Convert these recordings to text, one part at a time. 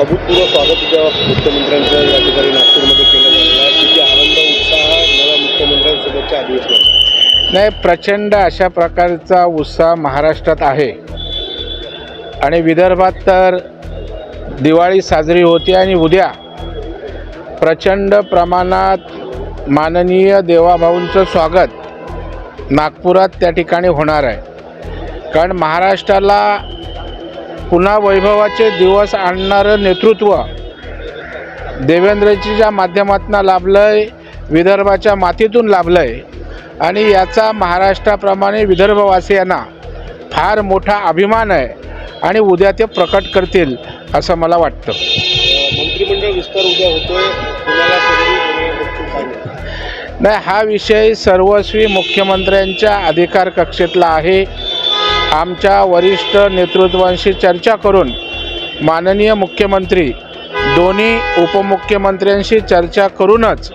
अभूतपूर्व स्वागत ज्या मुख्यमंत्र्यांचं या ठिकाणी नागपूरमध्ये केलं जाणार आहे. किती आनंद उत्साह नव्या मुख्यमंत्र्यांसोबतच्या अधिवेशनात. नाही प्रचंड अशा प्रकारचा उत्साह महाराष्ट्रात आहे. आणि विदर्भात तर दिवाळी साजरी होती आणि उद्या प्रचंड प्रमाणात माननीय देवाभाऊंचं स्वागत नागपुरात त्या ठिकाणी होणार आहे. कारण महाराष्ट्राला पुन्हा वैभवाचे दिवस आणणारं नेतृत्व देवेंद्रजीच्या माध्यमातून लाभलं आहे विदर्भाच्या मातीतून लाभलं आहे आणि याचा महाराष्ट्राप्रमाणे विदर्भवासियांना फार मोठा अभिमान आहे आणि उद्या ते प्रकट करतील असं मला वाटतं मंत्रिमंडळ विस्तार उद्या होतोय? नाही हा विषय सर्वस्वी मुख्यमंत्र्यांच्या अधिकार कक्षेतला आहे आमच्या वरिष्ठ नेतृत्वांशी चर्चा करून माननीय मुख्यमंत्री दोन्ही उपमुख्यमंत्र्यांशी चर्चा करूनच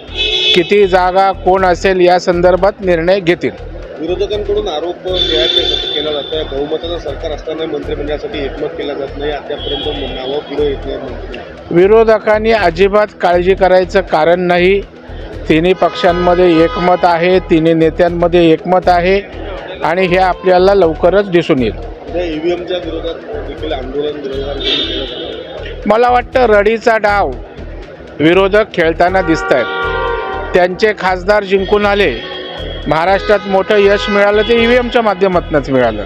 किती जागा कोण असेल या संदर्भात निर्णय घेतील. विरोधकांकडून आरोप केला जात आहे. बहुमताचं सरकार असताना मंत्रिमंडळासाठी एकमत केलं जात नाही. अद्यापर्यंत नावं पुढे येत नाही विरोधकांनी अजिबात काळजी करायचं कारण नाही. तिन्ही पक्षांमध्ये एकमत आहे तिन्ही नेत्यांमध्ये एकमत आहे. आणि हे आपल्याला लवकरच दिसून येईल. आहे. मला वाटतं रडीचा डाव विरोधक खेळताना दिसत आहेत त्यांचे खासदार जिंकून आले. महाराष्ट्रात मोठं यश मिळालं ते ई व्ही एमच्या माध्यमातूनच मिळालं.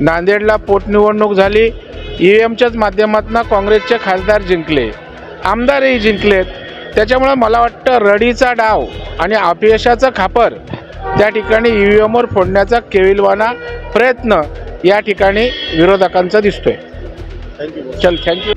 नांदेडला पोटनिवडणूक झाली. ई व्ही एमच्याच माध्यमातून काँग्रेसचे खासदार जिंकले. आमदारही जिंकलेत. त्याच्यामुळं मला वाटतं रडीचा डाव आणि अपयशाचं खापर त्या ठिकाणी ई व्ही एमवर फोडण्याचा केविलवाना प्रयत्न या ठिकाणी विरोधकांचा दिसतोय. चल थँक्यू